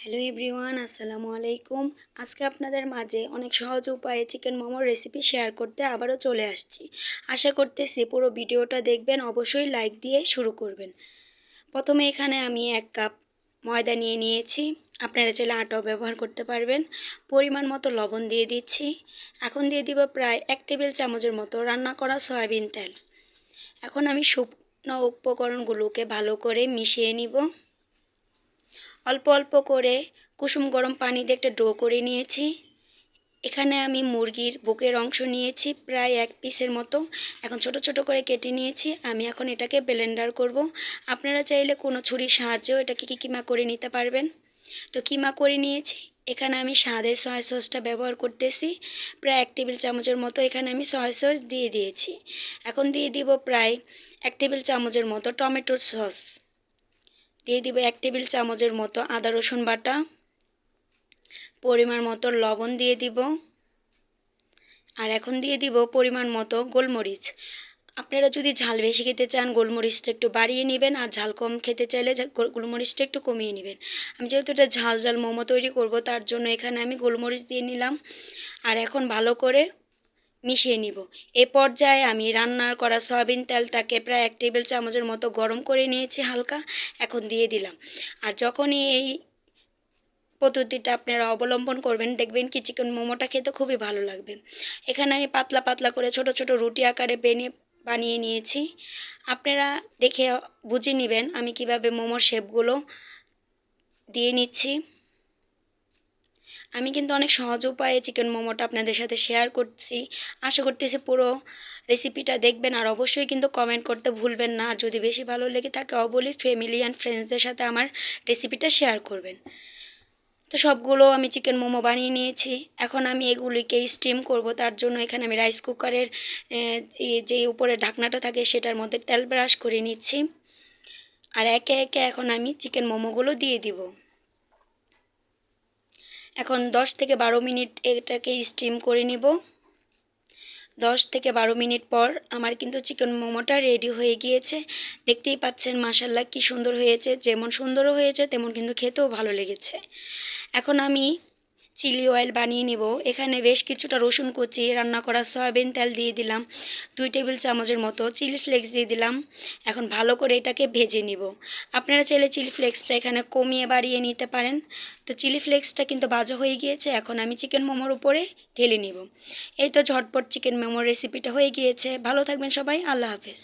Hello everyone, আসসালামু আলাইকুম। আজকে আপনাদের মাঝে অনেক সহজ উপায়ে চিকেন মোমোর রেসিপি শেয়ার করতে আবারও চলে আসছি। আশা করতেছি পুরো ভিডিওটা দেখবেন, অবশ্যই লাইক দিয়ে শুরু করবেন। প্রথমে এখানে আমি এক কাপ ময়দা নিয়ে নিয়েছি। আপনারা চাইলে আটাও ব্যবহার করতে পারবেন। পরিমাণ মতো লবণ দিয়ে দিচ্ছি। এখন দিয়ে দিব প্রায় এক টেবিল চামচের মতো রান্না করা সয়াবিন তেল। এখন আমি শুকনো উপকরণগুলোকে ভালো করে মিশিয়ে নিব। অল্প অল্প করে কুসুম গরম পানি দিয়ে একটা ডো করে নিয়েছি। এখানে আমি মুরগির বুকের অংশ নিয়েছি, প্রায় এক পিসের মতো। এখন ছোট ছোট করে কেটে নিয়েছি, আমি এখন এটাকে ব্লেন্ডার করব। আপনারা চাইলে কোনো ছুরির সাহায্যেও এটাকে কি কিমা করে নিতে পারবেন। তো কিমা করে নিয়েছি, এখানে আমি স্বাদের সয়া সসটা ব্যবহার করতেছি। প্রায় এক টেবিল চামচের মতো এখানে আমি সয়া সস দিয়ে দিয়েছি। এখন দিয়ে দিব প্রায় এক টেবিল চামচের মতো টমেটোর সস দিয়ে দিব এক টেবিল চামচের মতো আদা, রসুন বাটা। পরিমাণ মতো লবণ দিয়ে দিব। আর এখন দিয়ে দিব পরিমাণ মতো গোলমরিচ। আপনারা যদি ঝাল বেশি খেতে চান, গোলমরিচটা একটু বাড়িয়ে নেবেন আর ঝাল কম খেতে চাইলে গোলমরিচটা একটু কমিয়ে নেবেন। আমি যেহেতু এটা ঝাল ঝাল মোমো তৈরি করব, তার জন্য এখানে আমি গোলমরিচ দিয়ে নিলাম। আর এখন ভালো করে মিশিয়ে নিব। এ পর্যায়ে আমি রান্নার করা সয়াবিন তেলটাকে প্রায় এক টেবিল চামচের মতো গরম করে নিয়েছি হালকা, এখন দিয়ে দিলাম। আর যখনই এই পদ্ধতিটা আপনারা অবলম্বন করবেন, দেখবেন কি চিকেন মোমোটা খেতে খুবই ভালো লাগবে। এখানে আমি পাতলা পাতলা করে ছোট ছোট রুটি আকারে বেনে বানিয়ে নিয়েছি। আপনারা দেখে বুঝে নেবেন আমি কীভাবে মোমোর শেপগুলো দিয়ে নিচ্ছি। আমি কিন্তু অনেক সহজ উপায়ে চিকেন মোমোটা আপনাদের সাথে শেয়ার করছি। আশা করতেছি পুরো রেসিপিটা দেখবেন আর অবশ্যই কিন্তু কমেন্ট করতে ভুলবেন না। আর যদি বেশি ভালো লেগে থাকে অবলি ফ্যামিলি অ্যান্ড ফ্রেন্ডসদের সাথে আমার রেসিপিটা শেয়ার করবেন। তো সবগুলো আমি চিকেন মোমো বানিয়ে নিয়েছি। এখন আমি এগুলিকে স্টিম করব। তার জন্য এখানে আমি রাইস কুকারের যে উপরে ঢাকনাটা থাকে, সেটার মধ্যে তেল ব্রাশ করে নিচ্ছি। আর একে একে এখন আমি চিকেন মোমোগুলো দিয়ে দিব। এখন দশ থেকে বারো মিনিট এটাকে স্টিম করে নিব। দশ থেকে বারো মিনিট পর আমার কিন্তু চিকেন মোমোটা রেডি হয়ে গিয়েছে। দেখতেই পাচ্ছেন মাসাল্লা কি সুন্দর হয়েছে। যেমন সুন্দরও হয়েছে, তেমন কিন্তু খেতেও ভালো লেগেছে। এখন আমি চিলি অয়েল বানিয়ে নিব। এখানে বেশ কিছুটা রসুন কুচি, রান্না করা সয়াবিন তেল দিয়ে দিলাম, দুই টেবিল চামচের মতো চিলি ফ্লেক্স দিয়ে দিলাম। এখন ভালো করে এটাকে ভেজে নিব। আপনারা চাইলে চিলি ফ্লেক্সটা এখানে কমিয়ে বাড়িয়ে নিতে পারেন। তো চিলি ফ্লেক্সটা কিন্তু ভাজা হয়ে গিয়েছে, এখন আমি চিকেন মোমোর উপরে ঢেলে নিব। এই তো ঝটপট চিকেন মোমোর রেসিপিটা হয়ে গিয়েছে। ভালো থাকবেন সবাই, আল্লাহ হাফেজ।